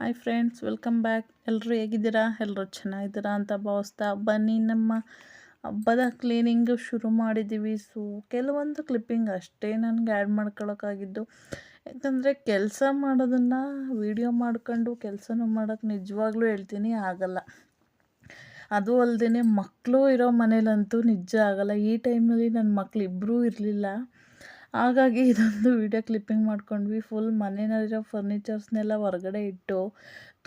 Hi friends welcome back ಎಲ್ಲರೂ ಹೇಗಿದ್ದೀರಾ? ಎಲ್ಲರೂ ಚೆನ್ನಾಗಿದ್ದೀರಾ ಅಂತ ಭಾವಿಸ್ತಾ ಬನ್ನಿ. ನಮ್ಮ ಹಬ್ಬದ ಕ್ಲೀನಿಂಗು ಶುರು ಮಾಡಿದ್ದೀವಿ. ಸೊ ಕೆಲವೊಂದು ಕ್ಲಿಪ್ಪಿಂಗ್ ಅಷ್ಟೇ ನನಗೆ ಆ್ಯಡ್ ಮಾಡ್ಕೊಳಕ್ಕಾಗಿದ್ದು. ಯಾಕಂದರೆ ಕೆಲಸ ಮಾಡೋದನ್ನು ವೀಡಿಯೋ ಮಾಡ್ಕೊಂಡು ಕೆಲಸನೂ ಮಾಡೋಕ್ಕೆ ನಿಜವಾಗ್ಲೂ ಹೇಳ್ತೀನಿ ಆಗಲ್ಲ. ಅದು ಅಲ್ಲದೆ ಮಕ್ಕಳು ಇರೋ ಮನೇಲಂತೂ ನಿಜ ಆಗಲ್ಲ. ಈ ಟೈಮಲ್ಲಿ ನನ್ನ ಮಕ್ಕಳು ಇಬ್ಬರೂ ಇರಲಿಲ್ಲ. ಹಾಗಾಗಿ ಇದೊಂದು ವಿಡಿಯೋ ಕ್ಲಿಪ್ಪಿಂಗ್ ಮಾಡ್ಕೊಂಡ್ವಿ. ಫುಲ್ ಮನೆಯಲ್ಲಿರೋ ಫರ್ನಿಚರ್ಸ್ನೆಲ್ಲ ಹೊರಗಡೆ ಇಟ್ಟು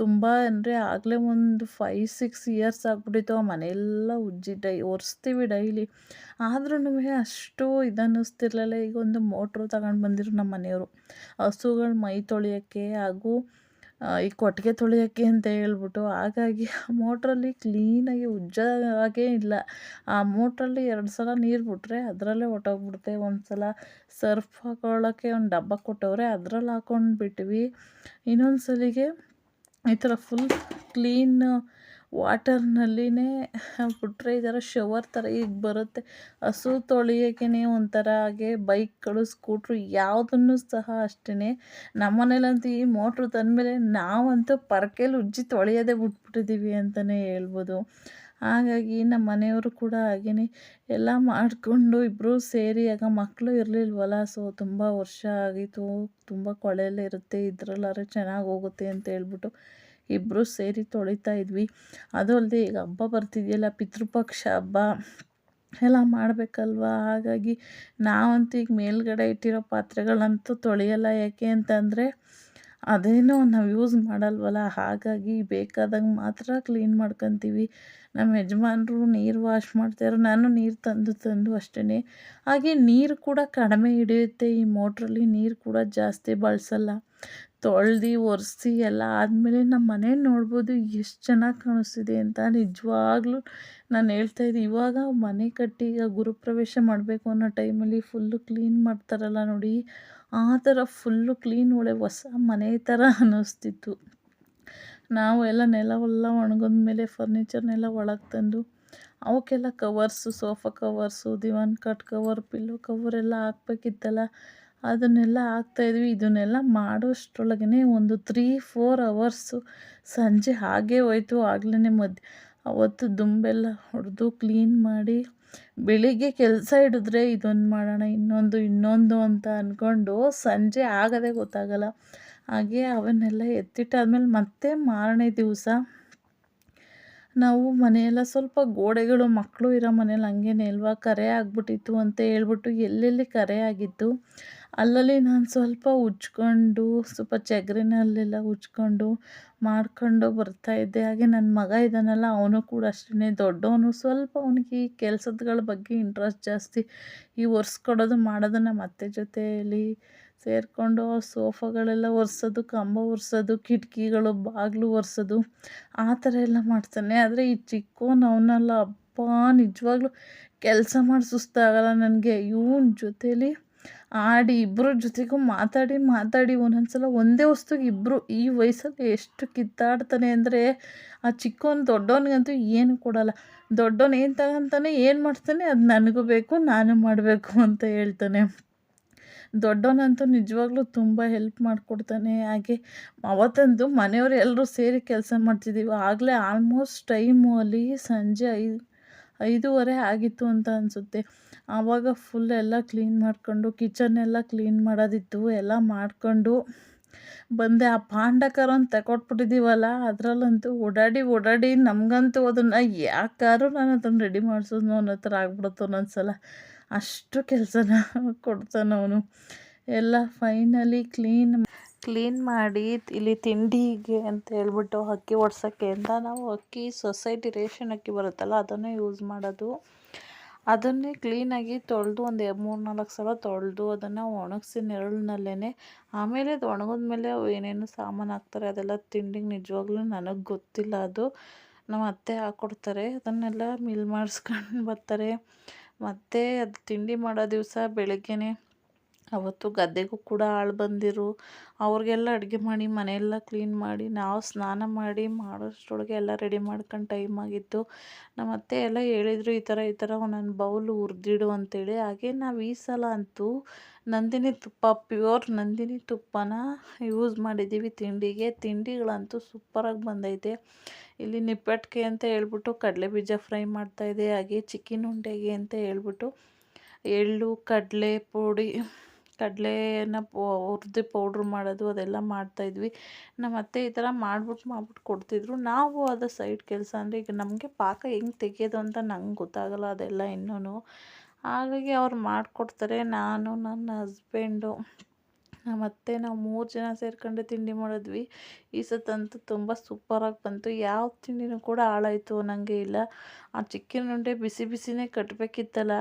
ತುಂಬ ಅಂದರೆ ಆಗಲೇ ಒಂದು ಫೈ ಸಿಕ್ಸ್ ಇಯರ್ಸ್ ಆಗ್ಬಿಟ್ಟಿತ್ತು. ಆ ಮನೆಯೆಲ್ಲ ಉಜ್ಜಿ ಡೈ, ಒರೆಸ್ತೀವಿ ಡೈಲಿ ಆದ್ರೂ ಅಷ್ಟು ಇದನ್ನಿಸ್ತಿರ್ಲಿಲ್ಲ. ಈಗ ಒಂದು ಮೋಟ್ರು ತಗೊಂಡು ಬಂದಿರು ನಮ್ಮ ಮನೆಯವರು ಹಸುಗಳ ಮೈ ತೊಳೆಯೋಕ್ಕೆ ಹಾಗೂ ಈ ಕೊಟ್ಟಿಗೆ ತೊಳೆಯೋಕ್ಕೆ ಅಂತ ಹೇಳ್ಬಿಟ್ಟು, ಹಾಗಾಗಿ ಆ ಮೋಟ್ರಲ್ಲಿ ಕ್ಲೀನಾಗಿ ಉಜ್ಜಾಗೇ ಇಲ್ಲ. ಆ ಮೋಟ್ರಲ್ಲಿ ಎರಡು ಸಲ ನೀರು ಬಿಟ್ಟರೆ ಅದರಲ್ಲೇ ಹೊಟ್ಟೋಗ್ಬಿಡುತ್ತೆ ಒಂದು ಸಲ ಸರ್ಫ್ ಹಾಕೊಳ್ಳೋಕ್ಕೆ ಒಂದು ಡಬ್ಬ ಕೊಟ್ಟವ್ರೆ ಅದ್ರಲ್ಲಿ ಹಾಕೊಂಡು ಬಿಟ್ವಿ ಇನ್ನೊಂದು ಸಲಿಗೆ ಈ ಥರ ಫುಲ್ ಕ್ಲೀನ್ ವಾಟರ್ನಲ್ಲಿನೇ ಬಿಟ್ಟರೆ ಈ ಥರ ಶವರ್ ಥರ ಈಗ ಬರುತ್ತೆ. ಹಸು ತೊಳೆಯೋಕ್ಕೇ ಒಂಥರ ಹಾಗೆ ಬೈಕ್ಗಳು, ಸ್ಕೂಟ್ರು ಯಾವುದನ್ನು ಸಹ ಅಷ್ಟೇ ನಮ್ಮನೇಲಂತೂ ಈ ಮೋಟ್ರು ತಂದಮೇಲೆ ನಾವಂತೂ ಪರ್ಕೆಲಿ ಉಜ್ಜಿ ತೊಳೆಯೋದೇ ಬಿಟ್ಬಿಟ್ಟಿದ್ದೀವಿ ಅಂತಲೇ ಹೇಳ್ಬೋದು. ಹಾಗಾಗಿ ನಮ್ಮ ಮನೆಯವರು ಕೂಡ ಹಾಗೆಯೇ ಎಲ್ಲ ಮಾಡಿಕೊಂಡು ಇಬ್ಬರೂ ಸೇರಿ ಆಗ ಮಕ್ಕಳು ಇರಲಿಲ್ವಲ್ಲ ಸೊ ತುಂಬ ವರ್ಷ ಆಗಿತ್ತು. ತುಂಬ ಕೊಳೆಯಲ್ಲಿ ಇರುತ್ತೆ, ಇದರಲ್ಲಾದ್ರೆ ಚೆನ್ನಾಗಿ ಹೋಗುತ್ತೆ ಅಂತ ಹೇಳ್ಬಿಟ್ಟು ಇಬ್ಬರು ಸೇರಿ ತೊಳಿತಾ ಇದ್ವಿ. ಅದು ಅಲ್ಲದೆ ಈಗ ಹಬ್ಬ ಬರ್ತಿದೆಯಲ್ಲ, ಪಿತೃಪಕ್ಷ ಹಬ್ಬ, ಎಲ್ಲ ಮಾಡಬೇಕಲ್ವಾ? ಹಾಗಾಗಿ ನಾವಂತೂ ಈಗ ಮೇಲ್ಗಡೆ ಇಟ್ಟಿರೋ ಪಾತ್ರೆಗಳಂತೂ ತೊಳೆಯಲ್ಲ ಯಾಕೆ ಅಂತಂದರೆ, ಅದೇನೋ ನಾವು ಯೂಸ್ ಮಾಡಲ್ವಲ್ಲ? ಹಾಗಾಗಿ ಬೇಕಾದಾಗ ಮಾತ್ರ ಕ್ಲೀನ್ ಮಾಡ್ಕೊತೀವಿ. ನಮ್ಮ ಯಜಮಾನರು ನೀರು ವಾಶ್ ಮಾಡ್ತಾಯಿರೋ ನಾನು ನೀರು ತಂದು ತಂದು ಅಷ್ಟೇ ಹಾಗೆ ನೀರು ಕೂಡ ಕಡಿಮೆ ಹಿಡಿಯುತ್ತೆ. ಈ ಮೋಟ್ರಲ್ಲಿ ನೀರು ಕೂಡ ಜಾಸ್ತಿ ಬಳಸಲ್ಲ. ತೊಳ್ದು ಒರೆಸಿ ಎಲ್ಲ ಆದಮೇಲೆ ನಮ್ಮ ಮನೆ ನೋಡ್ಬೋದು ಎಷ್ಟು ಚೆನ್ನಾಗಿ ಕಾಣಿಸ್ತಿದೆ ಅಂತ ನಿಜವಾಗ್ಲೂ ನಾನು ಹೇಳ್ತಾಯಿದ್ದೆ ಇವಾಗ ಮನೆ ಕಟ್ಟಿ ಈಗ ಗುರುಪ್ರವೇಶ ಮಾಡಬೇಕು ಅನ್ನೋ ಟೈಮಲ್ಲಿ ಫುಲ್ಲು ಕ್ಲೀನ್ ಮಾಡ್ತಾರಲ್ಲ ನೋಡಿ, ಆ ಥರ ಫುಲ್ಲು ಕ್ಲೀನ್ ಒಳ್ಳೆ ಹೊಸ ಮನೆ ಥರ ಅನ್ನಿಸ್ತಿತ್ತು. ನಾವು ಎಲ್ಲ ನೆಲವೆಲ್ಲ ಒಣಗಿದ್ಮೇಲೆ ಫರ್ನಿಚರ್ನೆಲ್ಲ ಒಳಗೆ ತಂದು, ಅವಕ್ಕೆಲ್ಲ covers sofa covers divan cut cover pillow cover ಎಲ್ಲ ಹಾಕ್ಬೇಕಿತ್ತಲ್ಲ. ಅದನ್ನೆಲ್ಲ ಹಾಕ್ತಾಯಿದ್ವಿ ಇದನ್ನೆಲ್ಲ ಮಾಡೋಷ್ಟ್ರೊಳಗೆ ಒಂದು ತ್ರೀ ಫೋರ್ ಅವರ್ಸು ಸಂಜೆ ಹಾಗೇ ಹೋಯ್ತು. ಆಗ್ಲೇ ಮದ್ ಅವತ್ತು ದುಂಬೆಲ್ಲ ಹೊಡೆದು ಕ್ಲೀನ್ ಮಾಡಿ ಬೆಳಿಗ್ಗೆ ಕೆಲಸ ಹಿಡಿದ್ರೆ ಇದೊಂದು ಮಾಡೋಣ, ಇನ್ನೊಂದು ಇನ್ನೊಂದು ಅಂತ ಅಂದ್ಕೊಂಡು ಸಂಜೆ ಆಗೋದೇ ಗೊತ್ತಾಗಲ್ಲ. ಹಾಗೆ ಅವನ್ನೆಲ್ಲ ಎತ್ತಿಟ್ಟಾದ್ಮೇಲೆ ಮತ್ತೆ ಮಾರನೇ ದಿವಸ ನಾವು ಮನೆಯೆಲ್ಲ ಸ್ವಲ್ಪ ಗೋಡೆಗಳು, ಮಕ್ಕಳು ಇರೋ ಮನೇಲಿ ಹಂಗೇನೆ ಅಲ್ವಾ? ಕರೆ ಆಗಿಬಿಟ್ಟಿತ್ತು ಅಂತ ಹೇಳ್ಬಿಟ್ಟು ಎಲ್ಲೆಲ್ಲಿ ಕರೆ ಆಗಿತ್ತು ಅಲ್ಲಲ್ಲಿ ನಾನು ಸ್ವಲ್ಪ ಉಜ್ಕೊಂಡು, ಸ್ವಲ್ಪ ಚಗ್ರಿನಲ್ಲೆಲ್ಲ ಉಜ್ಕೊಂಡು ಮಾಡ್ಕೊಂಡು ಬರ್ತಾಯಿದ್ದೆ ಹಾಗೆ ನನ್ನ ಮಗ ಇದ್ದಾನಲ್ಲ ಅವನು ಕೂಡ ಅಷ್ಟೇ ದೊಡ್ಡವನು ಸ್ವಲ್ಪ ಅವನಿಗೆ ಈ ಕೆಲಸಗಳ ಬಗ್ಗೆ ಇಂಟ್ರೆಸ್ಟ್ ಜಾಸ್ತಿ. ಈ ಒರೆಸ್ಕೊಡೋದು ಮಾಡೋದು ನಮ್ಮ ಅತ್ತೆ ಜೊತೆಯಲ್ಲಿ ಸೇರಿಕೊಂಡು ಸೋಫಾಗಳೆಲ್ಲ ಒರೆಸೋದು, ಕಂಬ ಒರೆಸೋದು, ಕಿಟಕಿಗಳು, ಬಾಗಿಲು ಒರೆಸೋದು, ಆ ಥರ ಎಲ್ಲ ಮಾಡ್ತಾನೆ. ಆದರೆ ಈ ಚಿಕ್ಕೋನು ಅವನಲ್ಲ ಅಪ್ಪ ನಿಜವಾಗ್ಲೂ ಕೆಲಸ ಮಾಡಿ ಸುಸ್ತಾಗಲ್ಲ ನನಗೆ. ಇವನ ಜೊತೇಲಿ ಆಡಿ ಇಬ್ಬರ ಜೊತೆಗೂ ಮಾತಾಡಿ ಮಾತಾಡಿ ಒಂದೊಂದ್ಸಲ ಒಂದೇ ವಸ್ತುಗೆ ಇಬ್ಬರು ಈ ವಯಸ್ಸಲ್ಲಿ ಎಷ್ಟು ಕಿತ್ತಾಡ್ತಾನೆ ಅಂದರೆ ಆ ಚಿಕ್ಕೋನ್ ದೊಡ್ಡವನಿಗಂತೂ ಏನು ಕೊಡಲ್ಲ. ದೊಡ್ಡವನು ಏನು ತಗೊಂತಾನೆ, ಏನು ಮಾಡ್ತಾನೆ, ಅದು ನನಗೂ ಬೇಕು, ನಾನು ಮಾಡಬೇಕು ಅಂತ ಹೇಳ್ತಾನೆ. ದೊಡ್ಡವನಂತೂ ನಿಜವಾಗ್ಲೂ ತುಂಬ ಹೆಲ್ಪ್ ಮಾಡಿಕೊಡ್ತಾನೆ. ಹಾಗೆ ಅವತ್ತಂದು ಮನೆಯವರು ಎಲ್ಲರೂ ಸೇರಿ ಕೆಲಸ ಮಾಡ್ತಿದ್ದೀವಿ ಆಗಲೇ ಆಲ್ಮೋಸ್ಟ್ ಟೈಮು ಅಲ್ಲಿ ಸಂಜೆ ಐದು ಐದೂವರೆ ಆಗಿತ್ತು ಅಂತ ಅನಿಸುತ್ತೆ. ಆವಾಗ ಫುಲ್ ಎಲ್ಲ ಕ್ಲೀನ್ ಮಾಡಿಕೊಂಡು ಕಿಚನ್ನೆಲ್ಲ ಕ್ಲೀನ್ ಮಾಡೋದಿತ್ತು. ಎಲ್ಲ ಮಾಡಿಕೊಂಡು ಬಂದೆ. ಆ ಪಾಂಡಕರನ್ನು ತಗೊಟ್ಬಿಟ್ಟಿದ್ದೀವಲ್ಲ ಅದರಲ್ಲಂತೂ ಓಡಾಡಿ ಓಡಾಡಿ ನಮಗಂತೂ ಅದನ್ನು ಯಾಕಾದ್ರೂ ನಾನು ಅದನ್ನು ರೆಡಿ ಮಾಡಿಸೋದು ಅನ್ನೋ ಥರ ಆಗ್ಬಿಡುತ್ತೋ ಒಂದೊಂದು ಸಲ ಅಷ್ಟು ಕೆಲಸನ ಕೊಡ್ತಾನವನು ಎಲ್ಲ ಫೈನಲಿ ಕ್ಲೀನ್ ಕ್ಲೀನ್ ಮಾಡಿ ಇಲ್ಲಿ ತಿಂಡಿಗೆ ಅಂತ ಹೇಳ್ಬಿಟ್ಟು ಅಕ್ಕಿ ಒಡ್ಸೋಕ್ಕೆ ಅಂತ ನಾವು ಅಕ್ಕಿ ಸೊಸೈಟಿ ರೇಷನ್ ಅಕ್ಕಿ ಬರುತ್ತಲ್ಲ ಅದನ್ನೇ ಯೂಸ್ ಮಾಡೋದು. ಅದನ್ನೇ ಕ್ಲೀನಾಗಿ ತೊಳೆದು ಒಂದು ಮೂರು ನಾಲ್ಕು ಸಲ ತೊಳೆದು ಅದನ್ನು ಒಣಗಿಸಿ ನೆರಳಿನಲ್ಲೇ ಆಮೇಲೆ ಅದು ಒಣಗಿದ ಮೇಲೆ ಏನೇನು ಸಾಮಾನು ಹಾಕ್ತಾರೆ ಅದೆಲ್ಲ ತಿಂಡಿಗೆ ನಿಜವಾಗ್ಲೂ ನನಗೆ ಗೊತ್ತಿಲ್ಲ ಅದು. ನಮ್ಮ ಅತ್ತೆ ಹಾಕ್ಕೊಡ್ತಾರೆ ಅದನ್ನೆಲ್ಲ ಮಿಲ್ ಮಾಡಿಸ್ಕೊಂಡು ಬರ್ತಾರೆ. ಮತ್ತು ಅದು ತಿಂಡಿ ಮಾಡೋ ದಿವಸ ಬೆಳಗ್ಗೆನೇ ಅವತ್ತು ಗದ್ದೆಗೂ ಕೂಡ ಆಳು ಬಂದಿರು. ಅವ್ರಿಗೆಲ್ಲ ಅಡುಗೆ ಮಾಡಿ, ಮನೆಯೆಲ್ಲ ಕ್ಲೀನ್ ಮಾಡಿ, ನಾವು ಸ್ನಾನ ಮಾಡಿ, ಮಾಡೋಷ್ಟರೊಳಗೆ ಎಲ್ಲ ರೆಡಿ ಮಾಡ್ಕೊಂಡು ಟೈಮ್ ಆಗಿತ್ತು. ನಮ್ಮ ಅತ್ತೆ ಎಲ್ಲ ಹೇಳಿದರು, ಈ ಥರ ಈ ಥರ ಒಂದೊಂದು ಬೌಲು ಹುರಿದಿಡು ಅಂತೇಳಿ. ಹಾಗೆ ನಾವು ಈ ಸಲ ಅಂತೂ ನಂದಿನಿ ತುಪ್ಪ ಪ್ಯೂರ್ ನಂದಿನಿ ತುಪ್ಪನ ಯೂಸ್ ಮಾಡಿದ್ದೀವಿ ತಿಂಡಿಗೆ. ತಿಂಡಿಗಳಂತೂ ಸೂಪರಾಗಿ ಬಂದೈತೆ. ಇಲ್ಲಿ ನಿಪ್ಪಟ್ಟಿಗೆ ಅಂತ ಹೇಳ್ಬಿಟ್ಟು ಕಡಲೆ ಬೀಜ ಫ್ರೈ ಮಾಡ್ತಾಯಿದ್ದೆ ಹಾಗೆ ಚಿಕ್ಕಿನ ಉಂಡೆಗೆ ಅಂತ ಹೇಳ್ಬಿಟ್ಟು ಎಳ್ಳು, ಕಡಲೆ, ಪುಡಿ ಕಡಲೆನ ಹುರ್ದು ಪೌಡ್ರ್ ಮಾಡೋದು ಅದೆಲ್ಲ ಮಾಡ್ತಾಯಿದ್ವಿ ನಮ್ಮ ಅತ್ತೆ ಈ ಥರ ಮಾಡ್ಬಿಟ್ಟು ಮಾಡ್ಬಿಟ್ಟು ಕೊಡ್ತಿದ್ರು. ನಾವು ಅದು ಸೈಡ್ ಕೆಲಸ ಅಂದರೆ ಈಗ ನಮಗೆ ಪಾಕ ಹೆಂಗೆ ತೆಗೆಯೋದು ಅಂತ ನಂಗೆ ಗೊತ್ತಾಗಲ್ಲ ಅದೆಲ್ಲ ಇನ್ನೂ ಹಾಗಾಗಿ ಅವ್ರು ಮಾಡಿಕೊಡ್ತಾರೆ. ನಾನು, ನನ್ನ ಹಸ್ಬೆಂಡು ನಮ್ಮ ಅತ್ತೆ ನಾವು ಮೂರು ಜನ ಸೇರ್ಕೊಂಡು ತಿಂಡಿ ಮಾಡಿದ್ವಿ. ಈ ಸತ್ತಂತೂ ತುಂಬ ಸೂಪರಾಗಿ ಬಂತು. ಯಾವ ತಿಂಡಿನೂ ಕೂಡ ಹಾಳಾಯಿತು ಅನ್ನೋಂಗೆ ಇಲ್ಲ. ಆ ಚಿಕ್ಕಿನ ಉಂಡೆ ಬಿಸಿ ಬಿಸಿನೇ ಕಟ್ಟಬೇಕಿತ್ತಲ್ಲ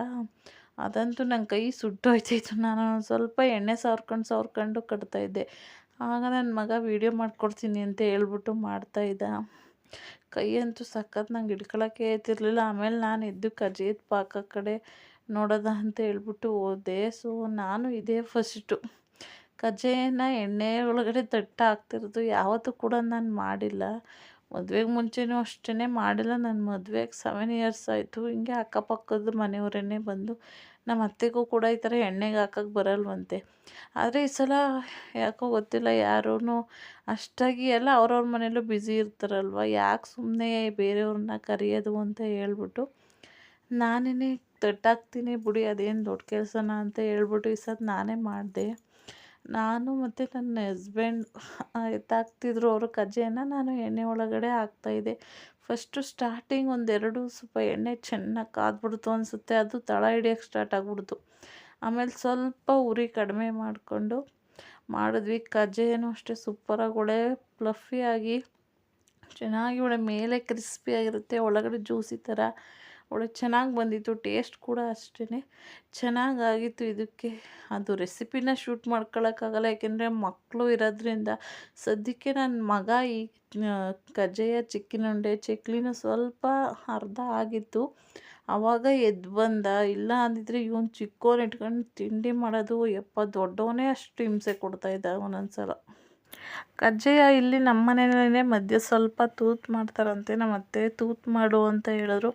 ಅದಂತೂ ನನ್ನ ಕೈ ಸುಟ್ಟೋಯ್ತಿತ್ತು ನಾನು ಸ್ವಲ್ಪ ಎಣ್ಣೆ ಸಾರ್ಕೊಂಡು ಸಾರ್ಕೊಂಡು ಕಟ್ತಾಯಿದ್ದೆ ಆಗ ನನ್ನ ಮಗ ವೀಡಿಯೋ ಮಾಡಿಕೊಡ್ತೀನಿ ಅಂತ ಹೇಳ್ಬಿಟ್ಟು ಮಾಡ್ತಾಯಿದ್ದ ಕೈ ಅಂತೂ ಸಖತ್ ನಂಗೆ ಹಿಡ್ಕೊಳಕ್ಕೆ ಆಯ್ತಿರ್ಲಿಲ್ಲ ಆಮೇಲೆ ನಾನು ಇದ್ದು ಕಜ್ಜಿದ ಪಾಕ ಕಡೆ ನೋಡೋದ ಅಂತ ಹೇಳ್ಬಿಟ್ಟು ಹೋದೆ. ಸೊ ನಾನು ಇದೇ ಫಸ್ಟು ಕಜ್ಜಾಯನ ಎಣ್ಣೆ ಒಳಗಡೆ ದಟ್ಟ ಹಾಕ್ತಿರೋದು ಯಾವತ್ತೂ ಕೂಡ ನಾನು ಮಾಡಿಲ್ಲ. ಮದುವೆಗೆ ಮುಂಚೆನೂ ಅಷ್ಟೇ ಮಾಡಿಲ್ಲ. ನನ್ನ ಮದುವೆಗೆ ಸೆವೆನ್ ಇಯರ್ಸ್ ಆಯಿತು. ಹಿಂಗೆ ಅಕ್ಕಪಕ್ಕದ ಮನೆಯವರೇ ಬಂದು ನಮ್ಮ ಅತ್ತೆಗೂ ಕೂಡ ಈ ಥರ ಎಣ್ಣೆಗೆ ಹಾಕಕ್ಕೆ ಬರಲ್ವಂತೆ. ಆದರೆ ಈ ಸಲ ಯಾಕೋ ಗೊತ್ತಿಲ್ಲ ಯಾರೂ ಅಷ್ಟಾಗಿ ಎಲ್ಲ ಅವ್ರವ್ರ ಮನೇಲೂ ಬ್ಯುಸಿ ಇರ್ತಾರಲ್ವ? ಯಾಕೆ ಸುಮ್ಮನೆ ಬೇರೆಯವ್ರನ್ನ ಕರೆಯೋದು ಅಂತ ಹೇಳ್ಬಿಟ್ಟು ನಾನೇ ತಟ್ಟಾಕ್ತೀನಿ ಬಿಡಿ, ಅದೇನು ದೊಡ್ಡ ಕೆಲಸನ ಅಂತ ಹೇಳ್ಬಿಟ್ಟು ಈ ಸಲ ನಾನೇ ಮಾಡಿದೆ. ನಾನು ಮತ್ತು ನನ್ನ ಹಸ್ಬೆಂಡ್ ಎತ್ತಾಕ್ತಿದ್ರು ಅವರು ಕಜ್ಜಾಯನ ನಾನು ಎಣ್ಣೆ ಒಳಗಡೆ ಹಾಕ್ತಾಯಿದ್ದೆ ಫಸ್ಟು ಸ್ಟಾರ್ಟಿಂಗ್ ಒಂದೆರಡು ಸ್ವಲ್ಪ ಎಣ್ಣೆ ಚೆನ್ನಾಗಿ ಕಾದ್ಬಿಡ್ತು ಅನಿಸುತ್ತೆ, ಅದು ತಳ ಹಿಡಿಯೋಕ್ಕೆ ಸ್ಟಾರ್ಟ್ ಆಗಿಬಿಡ್ತು. ಆಮೇಲೆ ಸ್ವಲ್ಪ ಉರಿ ಕಡಿಮೆ ಮಾಡಿಕೊಂಡು ಮಾಡಿದ್ವಿ. ಕಜ್ಜೆಯೂ ಅಷ್ಟೇ ಸೂಪರಾಗಿ ಒಳ್ಳೆ ಫ್ಲಫಿಯಾಗಿ ಚೆನ್ನಾಗಿ ಒಳ್ಳೆ ಮೇಲೆ ಕ್ರಿಸ್ಪಿಯಾಗಿರುತ್ತೆ ಒಳಗಡೆ ಜ್ಯೂಸಿ ಥರ ಒಳ್ಳೆ ಚೆನ್ನಾಗಿ ಬಂದಿತ್ತು ಟೇಸ್ಟ್ ಕೂಡ ಅಷ್ಟೇ ಚೆನ್ನಾಗಾಗಿತ್ತು ಇದಕ್ಕೆ. ಅದು ರೆಸಿಪಿನ ಶೂಟ್ ಮಾಡ್ಕೊಳ್ಳೋಕ್ಕಾಗಲ್ಲ ಯಾಕೆಂದರೆ ಮಕ್ಕಳು ಇರೋದ್ರಿಂದ ಸದ್ಯಕ್ಕೆ ನನ್ನ ಮಗ ಈ ಕಜ್ಜಾಯ ಚಿಕ್ಕಿನುಂಡೆ ಚಕ್ಲಿನೂ ಸ್ವಲ್ಪ ಅರ್ಧ ಆಗಿತ್ತು. ಆವಾಗ ಎದ್ದು ಬಂದ. ಇಲ್ಲ ಅಂದಿದ್ರೆ ಇವನು ಚಿಕ್ಕೋನ್ ಇಟ್ಕೊಂಡು ತಿಂಡಿ ಮಾಡೋದು, ಯಪ್ಪ ದೊಡ್ಡವನೇ ಅಷ್ಟು ಹಿಂಸೆ ಕೊಡ್ತಾಯಿದ್ದ ಒಂದೊಂದು ಸಲ ಕಜ್ಜಾಯ ಇಲ್ಲಿ ನಮ್ಮ ಮನೆಯಲ್ಲೇ ಮಧ್ಯೆ ಸ್ವಲ್ಪ ತೂತು ಮಾಡ್ತಾರಂತೆ ನಮ್ಮ ಅತ್ತೆ ತೂತು ಮಾಡು ಅಂತ ಹೇಳಿದ್ರು.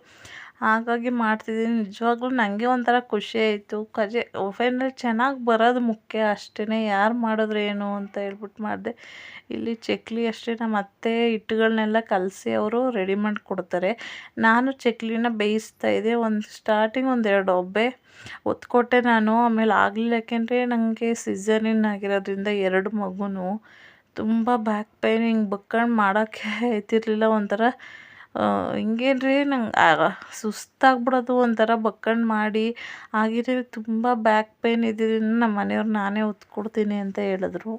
ಹಾಗಾಗಿ ಮಾಡ್ತಿದ್ದೀನಿ. ನಿಜವಾಗ್ಲೂ ನನಗೆ ಒಂಥರ ಖುಷಿ ಆಯಿತು. ಕಜೆ, ಒಫೆನಲ್ಲಿ ಚೆನ್ನಾಗಿ ಬರೋದು ಮುಖ್ಯ. ಅಷ್ಟೇ ಯಾರು ಮಾಡಿದ್ರು ಏನು ಅಂತ ಹೇಳ್ಬಿಟ್ಟು ಮಾಡಿದೆ. ಇಲ್ಲಿ ಚಕ್ಲಿ ಅಷ್ಟೇ. ನಮ್ಮ ಅತ್ತೆ ಹಿಟ್ಟುಗಳನ್ನೆಲ್ಲ ಕಲಸಿ ಅವರು ರೆಡಿ ಮಾಡಿ ಕೊಡ್ತಾರೆ ನಾನು ಚಕ್ಲಿನ ಬೇಯಿಸ್ತಾ ಇದ್ದೆ. ಒಂದು ಸ್ಟಾರ್ಟಿಂಗ್ ಒಂದು ಎರಡು ಒಬ್ಬೆ. ಒತ್ಕೊಟ್ಟೆ ನಾನು. ಆಮೇಲೆ ಆಗಲಿಲ್ಲ. ಯಾಕೆಂದರೆ ನನಗೆ ಸೀಸನಿನ್ ಆಗಿರೋದ್ರಿಂದ ಎರಡು ಮಗುನೂ. ತುಂಬ ಬ್ಯಾಕ್ ಪೈನ್ ಹಿಂಗೆ ಬಕ್ಕೊಂಡು ಮಾಡೋಕ್ಕೆ ಆಯ್ತಿರ್ಲಿಲ್ಲ ಒಂಥರ ಹಿಂಗೇನ್ರಿ ನಂಗೆ ಸುಸ್ತಾಗ್ಬಿಡೋದು ಒಂಥರ ಬಕ್ಕಣ್ ಮಾಡಿ ಹಾಗೆಯೇ ತುಂಬ ಬ್ಯಾಕ್ ಪೇನ್ ಇದ್ದಿದ್ದರಿಂದ ನಮ್ಮ ಮನೆಯವ್ರು ನಾನೇ ಹೊತ್ಕೊಡ್ತೀನಿ ಅಂತ ಹೇಳಿದ್ರು.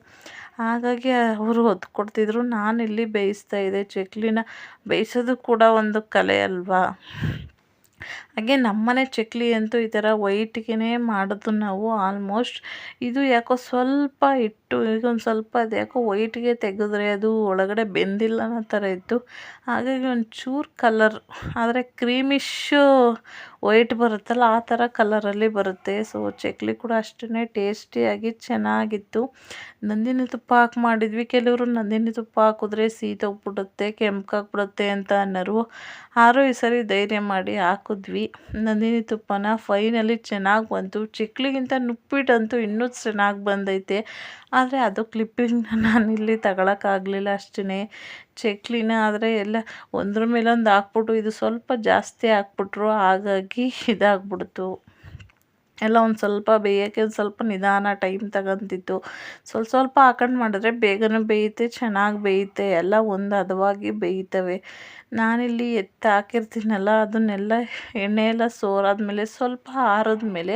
ಹಾಗಾಗಿ ಅವರು ಹೊತ್ಕೊಡ್ತಿದ್ರು. ನಾನಿಲ್ಲಿ ಬೇಯಿಸ್ತಾಯಿದ್ದೆ ಚಕ್ಲಿನ ಬೇಯಿಸೋದು ಕೂಡ ಒಂದು ಕಲೆ ಅಲ್ವಾ? ಹಾಗೆ ನಮ್ಮನೆ ಚಕ್ಲಿ ಅಂತೂ ಈ ಥರ ವೈಟ್ಗೆ ಮಾಡೋದು ನಾವು ಆಲ್ಮೋಸ್ಟ್ ಇದು ಯಾಕೋ ಸ್ವಲ್ಪ ಇಟ್ಟು ಈಗ ಒಂದು ಸ್ವಲ್ಪ ಅದು ಯಾಕೋ ವೈಟ್ಗೆ ತೆಗೆದ್ರೆ ಅದು ಒಳಗಡೆ ಬೆಂದಿಲ್ಲ ಅನ್ನೋ ಥರ ಇತ್ತು. ಹಾಗಾಗಿ ಒಂಚೂರು ಕಲರ್ ಆದರೆ ಕ್ರೀಮಿಶ್ಶು ವೈಟ್ ಬರುತ್ತಲ್ಲ, ಆ ಥರ ಕಲರಲ್ಲಿ ಬರುತ್ತೆ. ಸೊ ಚಕ್ಲಿ ಕೂಡ ಅಷ್ಟೇ ಟೇಸ್ಟಿಯಾಗಿ ಚೆನ್ನಾಗಿತ್ತು. ನಂದಿನಿ ತುಪ್ಪ ಹಾಕಿ ಮಾಡಿದ್ವಿ. ಕೆಲವರು ನಂದಿನಿ ತುಪ್ಪ ಹಾಕಿದ್ರೆ ಸೀತೋಗ್ಬಿಡುತ್ತೆ ಕೆಂಪಾಗ್ಬಿಡುತ್ತೆ ಅಂತ ಅನ್ನೋರು ಆರು ಈ ಸರಿ ಧೈರ್ಯ ಮಾಡಿ ಹಾಕಿದ್ವಿ. ನಂದಿನಿ ತುಪ್ಪನ ಫೈನಲಿ ಚೆನ್ನಾಗಿ ಬಂತು. ಚಿಕ್ಲಿಗಿಂತ ನುಪ್ಪಿಟ್ಟಂತೂ ಇನ್ನೂ ಚೆನ್ನಾಗಿ ಬಂದೈತೆ. ಆದರೆ ಅದು ಕ್ಲಿಪ್ಪಿಂಗ್ನ ನಾನಿಲ್ಲಿ ತಗೊಳಕ್ಕಾಗಲಿಲ್ಲ ಅಷ್ಟೇ ಚಕ್ಲಿನ ಆದರೆ ಎಲ್ಲ ಒಂದ್ರ ಮೇಲೊಂದು ಹಾಕ್ಬಿಟ್ಟು ಇದು ಸ್ವಲ್ಪ ಜಾಸ್ತಿ ಹಾಕ್ಬಿಟ್ರು, ಹಾಗಾಗಿ ಇದಾಗ್ಬಿಡ್ತು. ಎಲ್ಲ ಒಂದು ಸ್ವಲ್ಪ ಬೇಯೋಕ್ಕೆ ಒಂದು ಸ್ವಲ್ಪ ನಿಧಾನ ಟೈಮ್ ತಗೊಂತಿತ್ತು. ಸ್ವಲ್ಪ ಸ್ವಲ್ಪ ಹಾಕೊಂಡು ಮಾಡಿದ್ರೆ ಬೇಗನೆ ಬೇಯುತ್ತೆ, ಚೆನ್ನಾಗಿ ಬೇಯುತ್ತೆ, ಎಲ್ಲ ಒಂದು ಹದವಾಗಿ ಬೇಯ್ತವೆ. ನಾನಿಲ್ಲಿ ಎತ್ತಿ ಹಾಕಿರ್ತೀನಲ್ಲ, ಅದನ್ನೆಲ್ಲ ಎಣ್ಣೆ ಎಲ್ಲ ಸೋರಾದ್ಮೇಲೆ, ಸ್ವಲ್ಪ ಆರಿದ್ಮೇಲೆ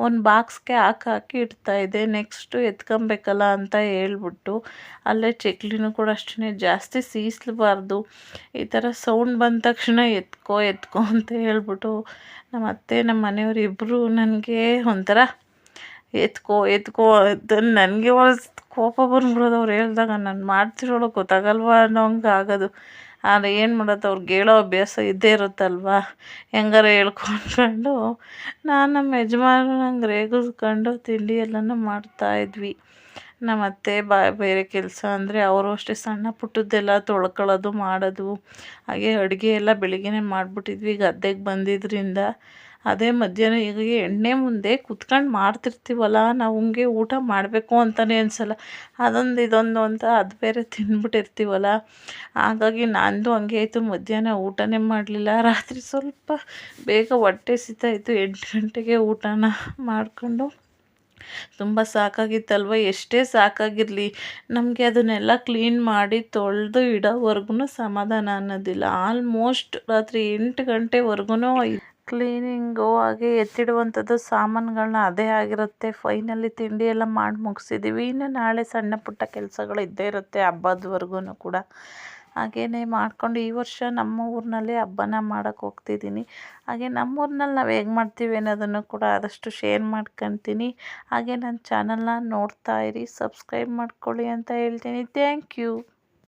ಒಂದು ಬಾಕ್ಸ್ಗೆ ಹಾಕಿ ಹಾಕಿ ಇಡ್ತಾಯಿದ್ದೆ ನೆಕ್ಸ್ಟು ಎತ್ಕೊಬೇಕಲ್ಲ ಅಂತ ಹೇಳ್ಬಿಟ್ಟು ಅಲ್ಲೇ ಚಕ್ಲಿನೂ ಕೂಡ ಅಷ್ಟೇ ಜಾಸ್ತಿ ಸೀಸ್ಲಬಾರ್ದು. ಈ ಥರ ಸೌಂಡ್ ಬಂದ ತಕ್ಷಣ ಎತ್ಕೋ ಎತ್ಕೋ ಅಂತ ಹೇಳ್ಬಿಟ್ಟು ನಮ್ಮ ಅತ್ತೆ, ನಮ್ಮ ಮನೆಯವ್ರು ಇಬ್ಬರು ನನಗೆ ಒಂಥರ ಎತ್ಕೋ ಎತ್ಕೋ ಅಂತ ನನಗೆ ಕೋಪ ಬಂದ್ಬಿಡೋದು ಅವ್ರು ಹೇಳ್ದಾಗ. ನಾನು ಮಾಡ್ತಿರೋಳು ಗೊತ್ತಾಗಲ್ವಾ ಅನ್ನೋ ಹಂಗೆ ಆಗೋದು. ಆದರೆ ಏನು ಮಾಡೋದು ಅವ್ರಿಗೆ ಹೇಳೋ ಅಭ್ಯಾಸ ಇದ್ದೇ ಇರುತ್ತಲ್ವ? ಹೆಂಗಾರ ಹೇಳ್ಕೊಂಡ್ಕೊಂಡು ನಾನು ನಮ್ಮ ಯಜಮಾನ್ರಂಗೆ ರೇಗಿಸ್ಕೊಂಡು ತಿಂಡಿ ಎಲ್ಲನೂ ಮಾಡ್ತಾಯಿದ್ವಿ ನಮ್ಮ ಅತ್ತೆ ಬಾ, ಬೇರೆ ಕೆಲಸ ಅಂದರೆ ಅವರು ಅಷ್ಟೇ ಸಣ್ಣ ಪುಟ್ಟದ್ದೆಲ್ಲ ತೊಳ್ಕೊಳ್ಳೋದು ಮಾಡೋದು, ಹಾಗೆ ಅಡುಗೆ ಎಲ್ಲ ಬೆಳಿಗ್ಗೆನೇ ಮಾಡಿಬಿಟ್ಟಿದ್ವಿ ಗದ್ದೆಗೆ ಬಂದಿದ್ದರಿಂದ ಅದೇ ಮಧ್ಯಾಹ್ನ ಈಗ ಎಣ್ಣೆ ಮುಂದೆ ಕುತ್ಕೊಂಡು ಮಾಡ್ತಿರ್ತೀವಲ್ಲ, ನಾವು ಹಂಗೆ ಊಟ ಮಾಡಬೇಕು ಅಂತಲೇ ಅನಿಸಲ್ಲ. ಅದೊಂದು ಇದೊಂದು ಅಂತ ಅದು ಬೇರೆ ತಿಂದ್ಬಿಟ್ಟಿರ್ತೀವಲ್ಲ ಹಾಗಾಗಿ ನನ್ನದು ಹಂಗೆ ಆಯಿತು, ಮಧ್ಯಾಹ್ನ ಊಟನೇ ಮಾಡಲಿಲ್ಲ. ರಾತ್ರಿ ಸ್ವಲ್ಪ ಬೇಗ ಹೊಟ್ಟೆ ಸಿತಾಯಿತು ಎಂಟು ಗಂಟೆಗೆ ಊಟನ ಮಾಡಿಕೊಂಡು. ತುಂಬ ಸಾಕಾಗಿತ್ತಲ್ವ, ಎಷ್ಟೇ ಸಾಕಾಗಿರಲಿ. ನಮಗೆ ಅದನ್ನೆಲ್ಲ ಕ್ಲೀನ್ ಮಾಡಿ ತೊಳೆದು ಇಡೋವರೆಗೂ ಸಮಾಧಾನ ಅನ್ನೋದಿಲ್ಲ. ಆಲ್ಮೋಸ್ಟ್ ರಾತ್ರಿ ಎಂಟು ಗಂಟೆವರೆಗೂ ಕ್ಲೀನಿಂಗು ಹಾಗೆ ಎತ್ತಿಡುವಂಥದ್ದು ಸಾಮಾನುಗಳನ್ನ ಅದೇ ಆಗಿರುತ್ತೆ. ಫೈನಲಿ ತಿಂಡಿ ಎಲ್ಲ ಮಾಡಿ ಮುಗಿಸಿದ್ದೀವಿ ಇನ್ನು ನಾಳೆ ಸಣ್ಣ ಪುಟ್ಟ ಕೆಲಸಗಳು ಇದ್ದೇ ಇರುತ್ತೆ ಹಬ್ಬದವರೆಗೂ ಕೂಡ. ಹಾಗೆಯೇ ಮಾಡಿಕೊಂಡು ಈ ವರ್ಷ ನಮ್ಮ ಊರಿನಲ್ಲಿ ಹಬ್ಬನ ಮಾಡೋಕ್ಕೆ ಹೋಗ್ತಿದ್ದೀನಿ. ಹಾಗೆ ನಮ್ಮೂರಿನಲ್ಲಿ ನಾವು ಹೇಗೆ ಮಾಡ್ತೀವಿ ಅನ್ನೋದನ್ನು ಕೂಡ ಆದಷ್ಟು ಶೇರ್ ಮಾಡ್ಕೊತೀನಿ. ಹಾಗೆ ನನ್ನ ಚಾನಲ್ನ ನೋಡ್ತಾ ಇರಿ ಸಬ್ಸ್ಕ್ರೈಬ್ ಮಾಡ್ಕೊಳ್ಳಿ ಅಂತ ಹೇಳ್ತೀನಿ. Thank you